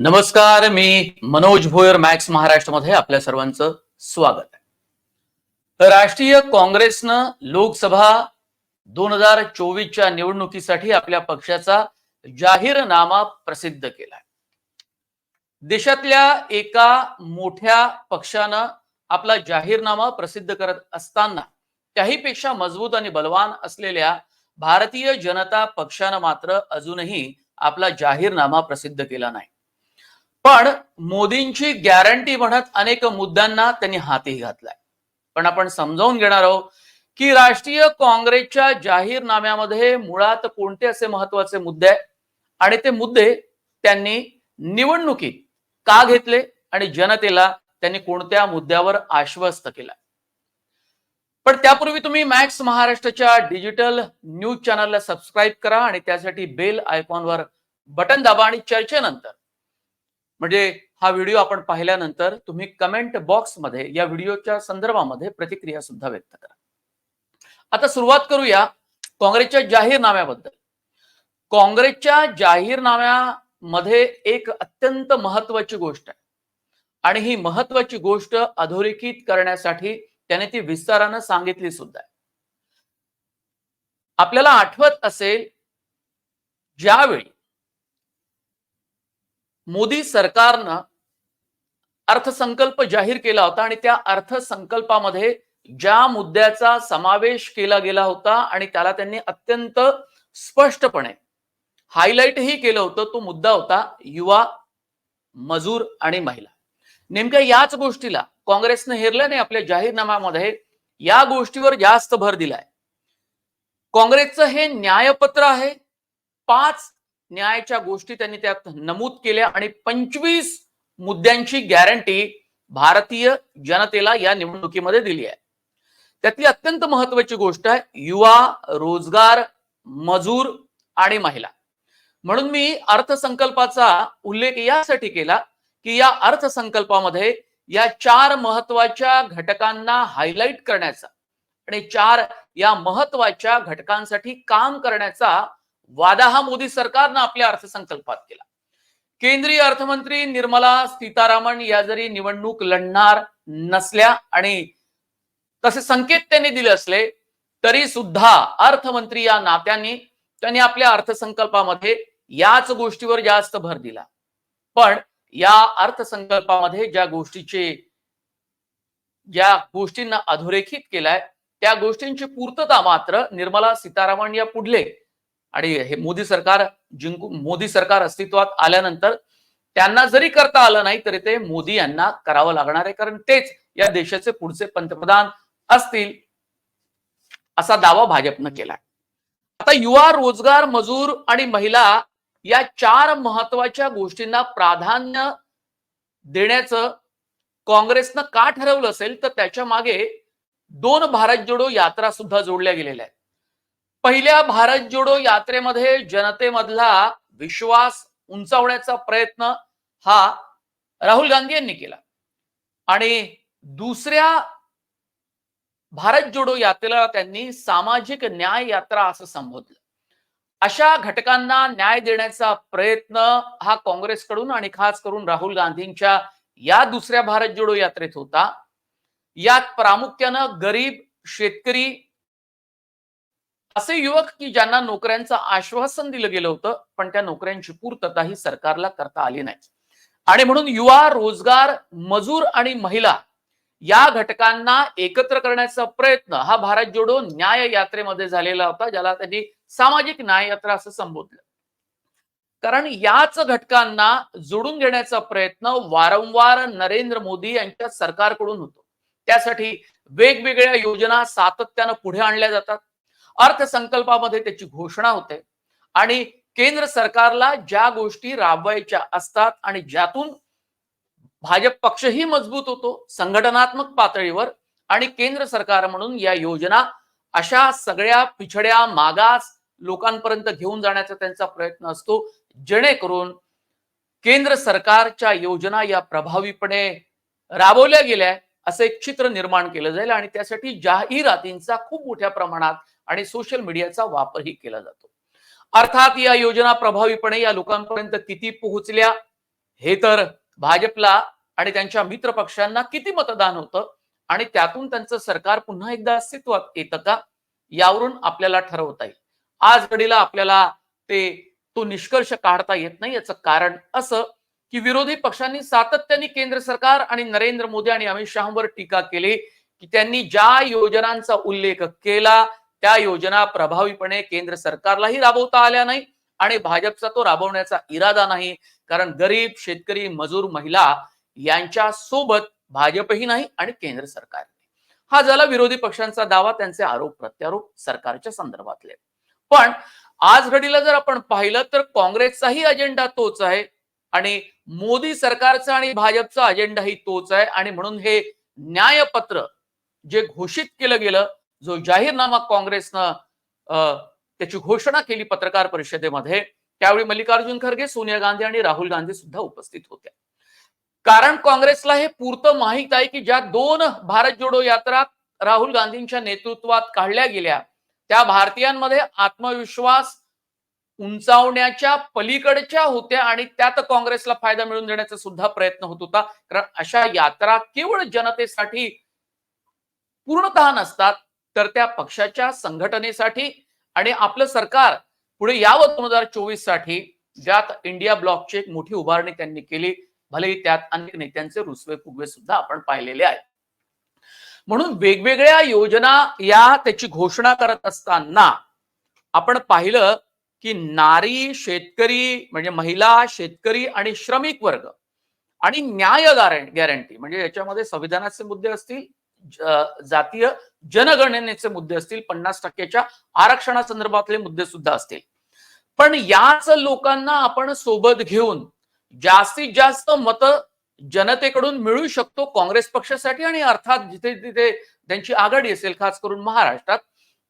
नमस्कार मी मनोज भोयर मॅक्स महाराष्ट्रमध्ये आपल्या सर्वांचं स्वागत आहे. राष्ट्रीय काँग्रेसनं लोकसभा दोन हजार चोवीसच्या निवडणुकीसाठी आपल्या पक्षाचा जाहीरनामा प्रसिद्ध केलाय. देशातल्या एका मोठ्या पक्षानं आपला जाहीरनामा प्रसिद्ध करत असताना त्याहीपेक्षा मजबूत आणि बलवान असलेल्या भारतीय जनता पक्षानं मात्र अजूनही आपला जाहीरनामा प्रसिद्ध केला नाही. पण मोदींची गॅरंटी म्हणत अनेक मुद्द्यांना त्यांनी हातही घातलाय. पण आपण समजावून घेणार आहोत की राष्ट्रीय काँग्रेसच्या जाहीरनाम्यामध्ये मुळात कोणते असे महत्त्वाचे मुद्दे आहेत? आणि ते मुद्दे त्यांनी निवडणुकीत का घेतले आणि जनतेला त्यांनी कोणत्या मुद्द्यावर आश्वस्त केला? पण त्यापूर्वी तुम्ही मॅक्स महाराष्ट्राच्या डिजिटल न्यूज चॅनलला सबस्क्राईब करा आणि त्यासाठी बेल आयकॉनवर बटन दाबा आणि चर्चेनंतर म्हणजे हा व्हिडिओ आपण पाहिल्यानंतर तुम्ही कमेंट बॉक्समध्ये या व्हिडिओच्या संदर्भामध्ये प्रतिक्रिया सुद्धा व्यक्त करा. आता सुरुवात करूया काँग्रेसच्या जाहीरनाम्याबद्दल. काँग्रेसच्या जाहीरनाम्यामध्ये एक अत्यंत महत्वाची गोष्ट आहे. आणि ही महत्वाची गोष्ट अधोरेखित करण्यासाठी त्याने ती विस्तारानं सांगितली सुद्धा आहे. आपल्याला आठवत असेल ज्यावेळी मोदी सरकारनं अर्थसंकल्प जाहीर केला होता आणि त्या अर्थसंकल्पामध्ये ज्या मुद्द्याचा समावेश केला गेला होता आणि त्याला त्यांनी अत्यंत स्पष्टपणे हायलाइटही केलं होतं तो मुद्दा होता युवा मजूर आणि महिला. नेमक्या याच गोष्टीला काँग्रेसनं हेरलं नाही आपल्या जाहीरनाम्यामध्ये या गोष्टीवर जास्त भर दिलाय. काँग्रेसचं हे न्यायपत्र आहे पाच न्यायाच्या गोष्टी त्यांनी त्यात नमूद केल्या आणि पंचवीस मुद्द्यांची गॅरंटी भारतीय जनतेला या निवडणुकीमध्ये दिली आहे. त्यातली अत्यंत महत्वाची गोष्ट आहे युवा रोजगार मजूर आणि महिला. म्हणून मी अर्थसंकल्पाचा उल्लेख यासाठी केला की या अर्थसंकल्पामध्ये या चार महत्त्वाच्या घटकांना हायलाइट करण्याचा आणि चार या महत्त्वाच्या घटकांसाठी काम करण्याचा वादा हा मोदी सरकारनं आपल्या अर्थसंकल्पात केला. केंद्रीय अर्थमंत्री निर्मला सीतारामन या जरी निवडणूक लढणार नसल्या आणि तसे संकेत त्यांनी दिले असले तरी सुद्धा अर्थमंत्री या नात्यांनी त्यांनी आपल्या अर्थसंकल्पामध्ये याच गोष्टीवर जास्त भर दिला. पण या अर्थसंकल्पामध्ये ज्या गोष्टीचे ज्या गोष्टींना अधोरेखित केलाय त्या गोष्टींची पूर्तता मात्र निर्मला सीतारामन या पुढले आणि हे मोदी सरकार जिंकून मोदी सरकार अस्तित्वात आल्यानंतर त्यांना जरी करता आलं नाही तरी ते मोदी यांना करावं लागणार आहे. कारण तेच या देशाचे पुढचे पंतप्रधान असतील असा दावा भाजपनं केलाय. आता युवा रोजगार मजूर आणि महिला या चार महत्त्वाच्या गोष्टींना प्राधान्य देण्याचं काँग्रेसनं का ठरवलं असेल तर त्याच्यामागे दोन भारत जोडो यात्रा सुद्धा जोडल्या गेलेल्या आहेत. पहिल्या भारत जोडो यात्रेमध्ये जनतेमधला विश्वास उंचावण्याचा प्रयत्न हा राहुल गांधी यांनी केला. आणि दुसऱ्या भारत जोडो यात्रेला त्यांनी सामाजिक न्याय यात्रा असं संबोधलं. अशा घटकांना न्याय देण्याचा प्रयत्न हा काँग्रेसकडून आणि खास करून राहुल गांधींच्या या दुसऱ्या भारत जोडो यात्रेत होता. यात प्रामुख्यानं गरीब शेतकरी असे युवक की ज्यांना नोकऱ्यांचं आश्वासन दिलं गेलं होतं पण त्या नोकऱ्यांची पूर्तता ही सरकारला करता आली नाही. आणि म्हणून युवा रोजगार मजूर आणि महिला या घटकांना एकत्र करण्याचा प्रयत्न हा भारत जोडो न्याय यात्रेमध्ये झालेला होता ज्याला त्यांनी सामाजिक न्याय यात्रा असं संबोधलं. कारण याच घटकांना जोडून घेण्याचा प्रयत्न वारंवार नरेंद्र मोदी यांच्या सरकारकडून होतो. त्यासाठी वेगवेगळ्या योजना सातत्यानं पुढे आणल्या जातात. अर्थसंकल्पामध्ये त्याची घोषणा होते. आणि केंद्र सरकारला ज्या गोष्टी राबवायच्या असतात आणि ज्यातून भाजप पक्षही मजबूत होतो संघटनात्मक पातळीवर आणि केंद्र सरकार म्हणून या योजना अशा सगळ्या पिछड्या मागास लोकांपर्यंत घेऊन जाण्याचा त्यांचा प्रयत्न असतो. जेणेकरून केंद्र सरकारच्या योजना या प्रभावीपणे राबवल्या गेल्या असं एक चित्र निर्माण केलं जाईल आणि त्यासाठी जाहिरातींचा खूप मोठ्या प्रमाणात आणि सोशल मीडियाचा वापरही केला जातो. अर्थात या योजना प्रभावीपणे या लोकांपर्यंत किती पोहोचल्या हे तर भाजपला आणि त्यांच्या मित्र पक्षांना किती मतदान होतं आणि त्यातून त्यांचं सरकार पुन्हा एकदा अस्तित्वात येतं का यावरून आपल्याला ठरवता येईल. आज घडीला आपल्याला ते तो निष्कर्ष काढता येत नाही याचं कारण असं की विरोधी पक्षांनी सातत्याने केंद्र सरकार आणि नरेंद्र मोदी आणि अमित शहावर टीका केली की त्यांनी ज्या योजनांचा उल्लेख केला त्या योजना प्रभावीपणे केंद्र सरकारलाही राबवता आल्या नाही आणि भाजपचा तो राबवण्याचा इरादा नाही कारण गरीब शेतकरी मजूर महिला यांच्या सोबत भाजपही नाही आणि केंद्र सरकार नाही. हा झाला विरोधी पक्षांचा दावा त्यांचे आरोप प्रत्यारोप सरकारच्या संदर्भातले पण आज घडीला जर आपण पाहिलं तर काँग्रेसचाही अजेंडा तोच आहे आणि मोदी सरकारचा आणि भाजपचा अजेंडाही तोच आहे आणि म्हणून हे न्यायपत्र जे घोषित केलं गेलं जो जाहीरनामा काँग्रेसनं त्याची घोषणा केली पत्रकार परिषदेमध्ये त्यावेळी मल्लिकार्जुन खरगे सोनिया गांधी आणि राहुल गांधी सुद्धा उपस्थित होत्या. कारण काँग्रेसला हे पुरतं माहीत आहे की ज्या दोन भारत जोडो यात्रा राहुल गांधींच्या नेतृत्वात काढल्या गेल्या त्या भारतीयांमध्ये आत्मविश्वास उंचावण्याच्या पलीकडच्या होत्या आणि त्यात काँग्रेसला फायदा मिळवून देण्याचा सुद्धा प्रयत्न होत होता. कारण अशा यात्रा केवळ जनतेसाठी पूर्णतः नसतात तर त्या पक्षाच्या संघटनेसाठी आणि आपलं सरकार पुढे यावं दोन हजार चोवीससाठी ज्यात इंडिया ब्लॉकची एक मोठी उभारणी त्यांनी केली. भलेही त्यात अनेक नेत्यांचे रुसवे फुगवे सुद्धा आपण पाहिलेले आहेत. म्हणून वेगवेगळ्या योजना या त्याची घोषणा करत असताना आपण पाहिलं की नारी शेतकरी म्हणजे महिला शेतकरी आणि श्रमिक वर्ग आणि न्याय गॅरंटी म्हणजे याच्यामध्ये संविधानाचे मुद्दे असतील जातीय जनगणनेचे मुद्दे असतील पन्नास टक्क्याच्या आरक्षणासंदर्भातले मुद्दे सुद्धा असतील. पण याच लोकांना आपण सोबत घेऊन जास्तीत जास्त मत जनतेकडून मिळू शकतो काँग्रेस पक्षासाठी आणि अर्थात जिथे जिथे त्यांची आघाडी असेल खास करून महाराष्ट्रात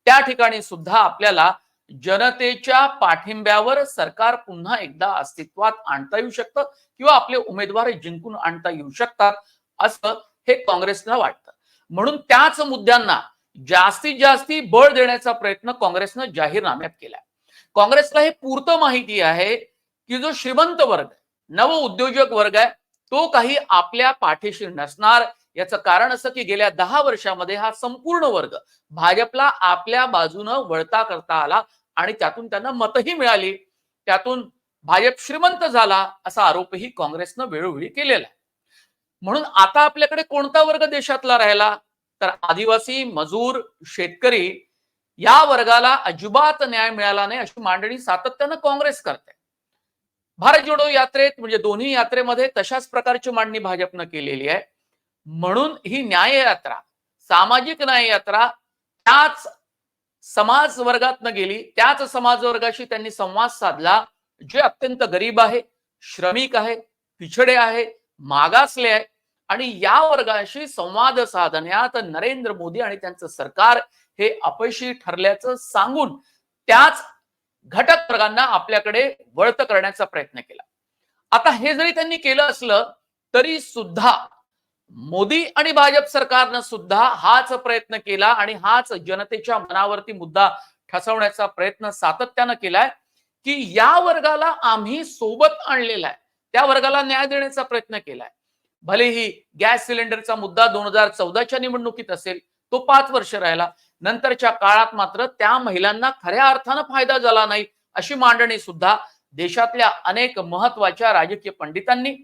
त्या ठिकाणी सुद्धा आपल्याला जनतेच्या पाठिंब्यावर सरकार पुन्हा एकदा अस्तित्वात आणता येऊ शकतं किंवा आपले उमेदवार जिंकून आणता येऊ शकतात असं हे काँग्रेसला वाटतं. म्हणून त्याच मुद्द्यांना जास्तीत जास्ती बळ देण्याचा प्रयत्न काँग्रेसनं जाहीरनाम्यात केला काँग्रेसला हे पूर्त माहिती आहे की जो श्रीमंत वर्ग आहे नव उद्योजक वर्ग आहे तो काही आपल्या पाठीशी नसणार. याचं कारण असं की गेल्या दहा वर्षामध्ये हा संपूर्ण वर्ग भाजपला आपल्या बाजूनं वळता करता आला आणि त्यातून त्यांना मतही मिळाली. त्यातून भाजप श्रीमंत झाला असा आरोपही काँग्रेसनं वेळोवेळी केलेला आहे. म्हणून आता आपल्याकडे कोणता वर्ग देशातला राहिला? तर आदिवासी मजूर शेतकरी या वर्गाला अजिबात न्याय मिळाला नाही अशी मांडणी सातत्यानं काँग्रेस करते. भारत जोडो यात्रेत म्हणजे दोन्ही यात्रेमध्ये तशाच प्रकारची मांडणी भाजपनं केलेली आहे. म्हणून ही न्याय यात्रा सामाजिक न्याय यात्रा त्याच समाज वर्गातनं गेली. त्याच समाज वर्गाशी त्यांनी संवाद साधला. जे अत्यंत गरीब आहे श्रमिक आहे पिछडे आहे मागासले आहे. आणि या वर्गाशी संवाद साधण्यात नरेंद्र मोदी आणि त्यांचं सरकार हे अपयशी ठरल्याचं सांगून त्याच घटक वर्गांना आपल्याकडे वळत करण्याचा प्रयत्न केला. आता हे जरी त्यांनी केलं असलं तरी सुद्धा मोदी आणि भाजप सरकारनं सुद्धा हाच प्रयत्न केला आणि हाच जनतेच्या मनावरती मुद्दा ठसवण्याचा प्रयत्न सातत्यानं केलाय की या वर्गाला आम्ही सोबत आणलेला आहे. त्या वर्गाला न्याय देण्याचा प्रयत्न केलाय. भलेही गॅस सिलेंडरचा मुद्दा दोन हजार चौदाच्या निवडणुकीत असेल तो पाच वर्ष राहिला. नंतरच्या काळात मात्र त्या महिलांना खऱ्या अर्थानं फायदा झाला नाही अशी मांडणी सुद्धा देशातल्या अनेक महत्त्वाच्या राजकीय पंडितांनी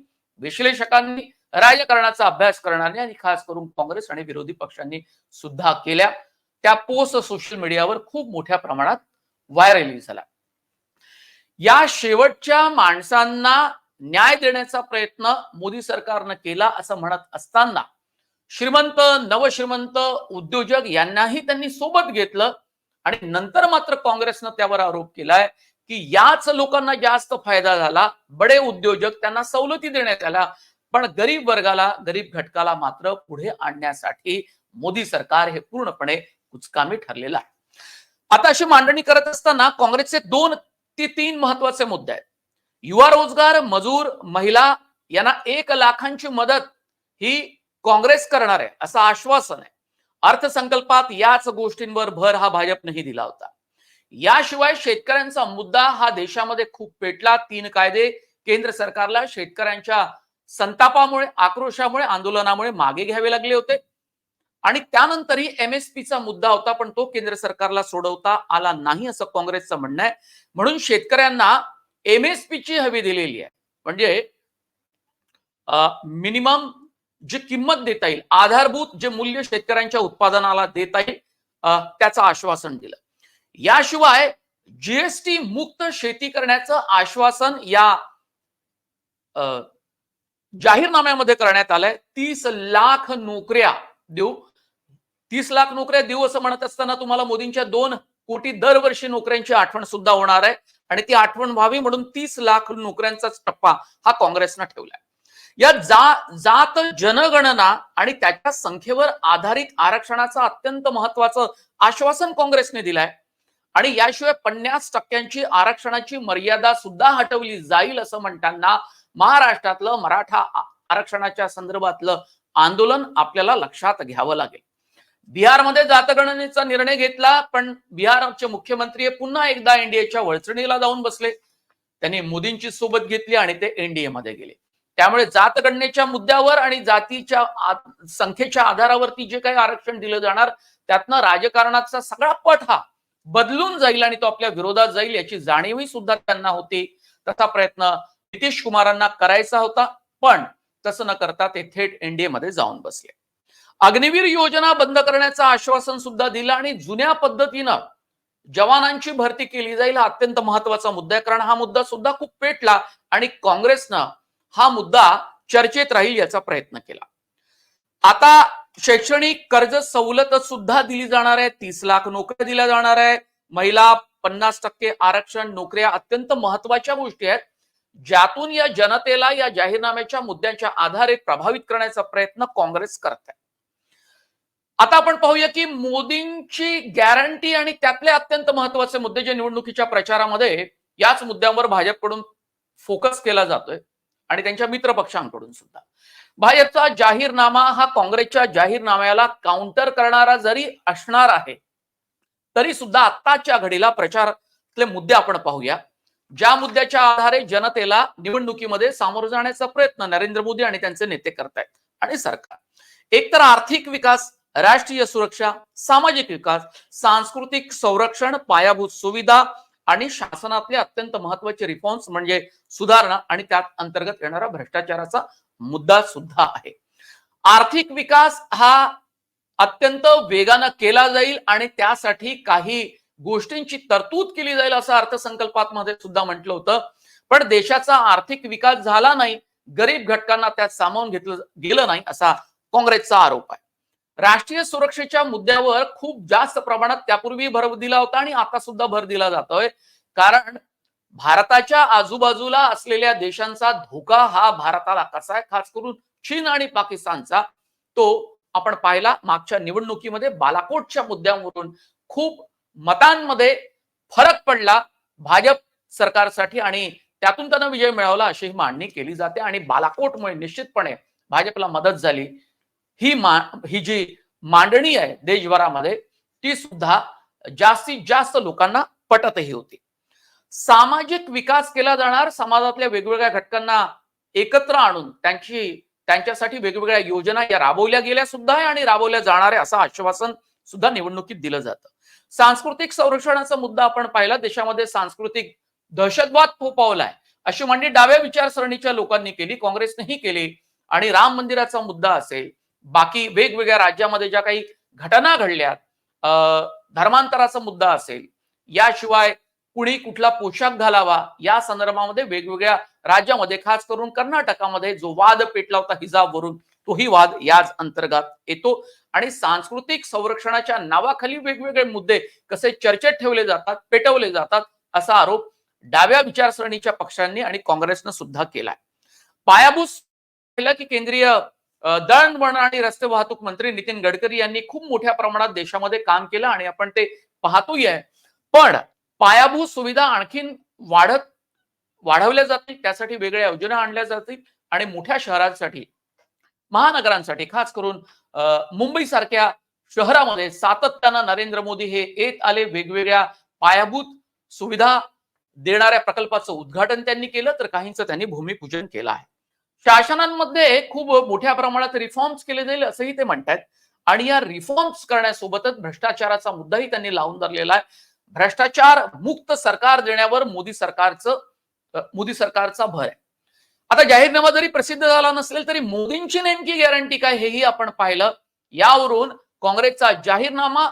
विश्लेषकांनी राजकारणाचा अभ्यास करणाऱ्यांनी आणि खास करून काँग्रेस आणि विरोधी पक्षांनी सुद्धा केल्या. त्या पोस्ट सोशल मीडियावर खूप मोठ्या प्रमाणात व्हायरली झाला. या शेवटच्या माणसांना न्याय देण्याचा प्रयत्न मोदी सरकारनं केला असं म्हणत असताना श्रीमंत नवश्रीमंत उद्योजक यांनाही त्यांनी सोबत घेतलं आणि नंतर मात्र काँग्रेसनं त्यावर आरोप केलाय की याच लोकांना जास्त फायदा झाला. बडे उद्योजक त्यांना सवलती देण्यात आल्या. पण गरीब वर्गाला गरीब घटकाला मात्र पुढे आणण्यासाठी मोदी सरकार हे पूर्णपणे कुचकामी ठरलेलं आहे. आता अशी मांडणी करत असताना काँग्रेसचे दोन ते तीन महत्त्वाचे मुद्दे आहेत. युवा रोजगार मजूर महिला यांना एक लाखांची मदत ही काँग्रेस करणार आहे असं आश्वासन आहे. अर्थसंकल्पात याच गोष्टींवर भर हा भाजपनेही दिला होता. याशिवाय शेतकऱ्यांचा मुद्दा हा देशामध्ये खूप पेटला. तीन कायदे केंद्र सरकारला शेतकऱ्यांच्या संतापामुळे आक्रोशामुळे आंदोलनामुळे मागे घ्यावे लागले होते. आणि त्यानंतरही एमएसपीचा मुद्दा होता पण तो केंद्र सरकारला सोडवता आला नाही असं काँग्रेसचं म्हणणं आहे. म्हणून शेतकऱ्यांना एमएसपीची हवी दिलेली आहे. म्हणजे मिनिमम जी किंमत देता येईल आधारभूत जे मूल्य शेतकऱ्यांच्या उत्पादनाला देता येईल त्याचं आश्वासन दिलं. याशिवाय जीएसटी मुक्त शेती करण्याचं आश्वासन या जाहीरनाम्यामध्ये करण्यात आलंय. तीस लाख नोकऱ्या देऊ. तीस लाख नोकऱ्या देऊ असं म्हणत असताना तुम्हाला मोदींच्या दोन कोटी दरवर्षी नोकऱ्यांची आठवण सुद्धा होणार आहे. आणि ती आठवण व्हावी म्हणून तीस लाख नोकऱ्यांचाच टप्पा हा काँग्रेसनं ठेवलाय. या जा जात जनगणना आणि त्याच्या संख्येवर आधारित आरक्षणाचं अत्यंत महत्वाचं आश्वासन काँग्रेसने दिलंय. आणि याशिवाय पन्नास टक्क्यांची आरक्षणाची मर्यादा सुद्धा हटवली जाईल असं म्हणताना महाराष्ट्रातलं मराठा आरक्षणाच्या संदर्भातलं आंदोलन आपल्याला लक्षात घ्यावं लागेल. बिहारमध्ये जातगणनेचा निर्णय घेतला पण बिहारचे मुख्यमंत्री पुन्हा एकदा एनडीएच्या वळचणीला जाऊन बसले. त्यांनी मोदींची सोबत घेतली आणि ते एनडीए मध्ये गेले. त्यामुळे जातगणनेच्या मुद्द्यावर आणि जातीच्या संख्येच्या आधारावरती जे काही आरक्षण दिलं जाणार त्यातनं राजकारणाचा सगळा पट हा बदलून जाईल आणि तो आपल्या विरोधात जाईल याची जाणीवही सुद्धा त्यांना होती. तसा प्रयत्न नितीश कुमारांना करायचा होता पण तसं न करता ते थेट एनडीए मध्ये जाऊन बसले. अग्निवीर योजना बंद करण्याचं आश्वासन सुद्धा दिलं आणि जुन्या पद्धतीनं जवानांची भरती केली जाईल हा अत्यंत महत्त्वाचा मुद्दा आहे. कारण हा मुद्दा सुद्धा खूप पेटला आणि काँग्रेसनं हा मुद्दा चर्चेत राहील याचा प्रयत्न केला. आता शैक्षणिक कर्ज सवलत सुद्धा दिली जाणार आहे. तीस लाख नोकऱ्या दिल्या जाणार आहे. महिला पन्नास टक्के आरक्षण नोकऱ्या अत्यंत महत्त्वाच्या गोष्टी आहेत. ज्यातून या जनतेला या जाहीरनाम्याच्या मुद्द्यांच्या आधारे प्रभावित करण्याचा प्रयत्न काँग्रेस करत आहे. आता आपण पाहूया की मोदींची गॅरंटी आणि त्यातले अत्यंत महत्त्वाचे मुद्दे जे निवडणुकीच्या प्रचारामध्ये याच मुद्द्यांवर भाजपकडून फोकस केला जातोय आणि त्यांच्या मित्र पक्षांकडून सुद्धा. भाजपचा जाहीरनामा हा काँग्रेसच्या जाहीरनाम्याला काउंटर करणारा जरी असणार आहे तरी सुद्धा आत्ताच्या घडीला प्रचारातले मुद्दे आपण पाहूया. ज्या मुद्द्याच्या आधारे जनतेला निवडणुकीमध्ये सामोरं जाण्याचा प्रयत्न नरेंद्र मोदी आणि त्यांचे नेते करतायत आणि सरकार. एकतर आर्थिक विकास राष्ट्रीय सुरक्षा सामाजिक विकास सांस्कृतिक संरक्षण पायाभूत सुविधा आणि शासनातले अत्यंत महत्त्वाचे रिफॉर्म्स म्हणजे सुधारणा आणि त्यात अंतर्गत येणारा भ्रष्टाचाराचा मुद्दा सुद्धा आहे. आर्थिक विकास हा अत्यंत वेगानं केला जाईल आणि त्यासाठी काही गोष्टींची तरतूद केली जाईल असं अर्थसंकल्पात मध्ये सुद्धा म्हटलं होतं. पण देशाचा आर्थिक विकास झाला नाही गरीब घटकांना त्यात सामावून घेतलं गेलं नाही असा काँग्रेसचा आरोप आहे. राष्ट्रीय सुरक्षेच्या मुद्द्यावर खूप जास्त प्रमाणात त्यापूर्वी भर दिला होता आणि आता सुद्धा भर दिला जातोय. कारण भारताच्या आजूबाजूला असलेल्या देशांचा धोका हा भारताला कसा आहे? खास करून चीन आणि पाकिस्तानचा. तो आपण पाहिला मागच्या निवडणुकीमध्ये बालाकोटच्या मुद्द्यावरून खूप मतांमध्ये फरक पडला भाजप सरकारसाठी आणि त्यातून त्यांना विजय मिळवला अशी मांडणी केली जाते आणि बालाकोटमुळे निश्चितपणे भाजपला मदत झाली. ही मा ही जी मांडणी आहे देशभरामध्ये ती सुद्धा जास्तीत जास्त लोकांना पटतही होती. सामाजिक विकास केला जाणार समाजातल्या वेगवेगळ्या घटकांना एकत्र आणून त्यांची त्यांच्यासाठी वेगवेगळ्या योजना या राबवल्या गेल्या सुद्धा आहे आणि राबवल्या जाणार आहे असं आश्वासन सुद्धा निवडणुकीत दिलं जातं. सांस्कृतिक संरक्षणाचा मुद्दा आपण पाहिला देशामध्ये सांस्कृतिक दहशतवाद फोपावलाय अशी मांडणी डाव्या विचारसरणीच्या लोकांनी केली काँग्रेसनेही केली आणि राम मंदिराचा मुद्दा असेल बाकी वेगवेगळ्या राज्यामध्ये ज्या काही घटना घडल्यात अं, धर्मांतराचा मुद्दा असेल याशिवाय कुणी कुठला पोशाख घालावा या संदर्भामध्ये वेगवेगळ्या राज्यामध्ये खास करून कर्नाटकामध्ये जो वाद पेटला होता हिजाबवरून तोही वाद याच अंतर्गत येतो. आणि सांस्कृतिक संरक्षणाच्या नावाखाली वेगवेगळे मुद्दे कसे चर्चेत ठेवले जातात पेटवले जातात असा आरोप डाव्या विचारसरणीच्या पक्षांनी आणि काँग्रेसनं सुद्धा केलाय. पायाभूत केलं की केंद्रीय दळणवळण आणि रस्ते वाहतूक मंत्री नितीन गडकरी यांनी खूप मोठ्या प्रमाणात देशामध्ये काम केलं आणि आपण ते पाहतोय पण पायाभूत सुविधा आणखीन वाढत वाढवल्या जातील त्यासाठी वेगळ्या योजना आणल्या जातील आणि मोठ्या शहरांसाठी महानगरांसाठी खास करून मुंबई सारख्या शहरामध्ये सातत्यानं नरेंद्र मोदी हे येत आले वेगवेगळ्या पायाभूत सुविधा देणाऱ्या प्रकल्पाचं उद्घाटन त्यांनी केलं तर काहींचं त्यांनी भूमिपूजन केलं आहे. शासनांमध्ये खूप मोठ्या प्रमाणात रिफॉर्म्स केले जाईल असंही ते म्हणतात आणि या रिफॉर्म्स करण्यासोबतच भ्रष्टाचाराचा मुद्दाही त्यांनी लावून धरलेला आहे. भ्रष्टाचार मुक्त सरकार देण्यावर मोदी सरकारचं मोदी सरकारचा भर आहे. आता जाहीरनामा जरी प्रसिद्ध झाला नसेल तरी मोदींची नेमकी गॅरंटी काय हेही आपण पाहिलं. यावरून काँग्रेसचा जाहीरनामा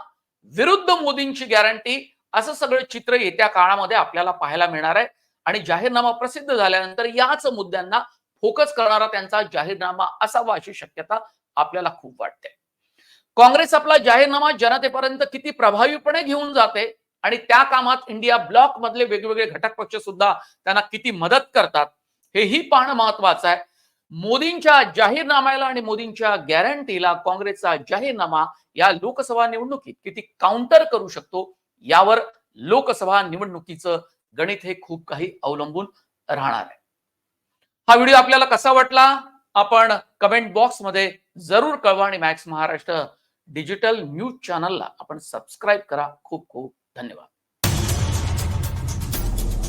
विरुद्ध मोदींची गॅरंटी असं सगळं चित्र येत्या काळामध्ये आपल्याला पाहायला मिळणार आहे. आणि जाहीरनामा प्रसिद्ध झाल्यानंतर याच मुद्द्यांना फोकस करणारा त्यांचा जाहीरनामा असावा अशी शक्यता आपल्याला खूप वाटते. काँग्रेस आपला जाहीरनामा जनतेपर्यंत किती प्रभावीपणे घेऊन जाते आणि त्या कामात इंडिया ब्लॉक मधले वेगवेगळे घटक पक्ष सुद्धा त्यांना किती मदत करतात हेही पाहणं महत्वाचं आहे. मोदींच्या जाहीरनाम्याला आणि मोदींच्या गॅरंटीला काँग्रेसचा जाहीरनामा या लोकसभा निवडणुकीत किती काउंटर करू शकतो यावर लोकसभा निवडणुकीचं गणित हे खूप काही अवलंबून राहणार आहे. हा व्हिडिओ आपल्याला कसा वाटला? आपण कमेंट बॉक्समध्ये जरूर कळवा आणि मॅक्स महाराष्ट्र डिजिटल न्यूज चॅनलला आपण सबस्क्राईब करा. खूप खूप धन्यवाद.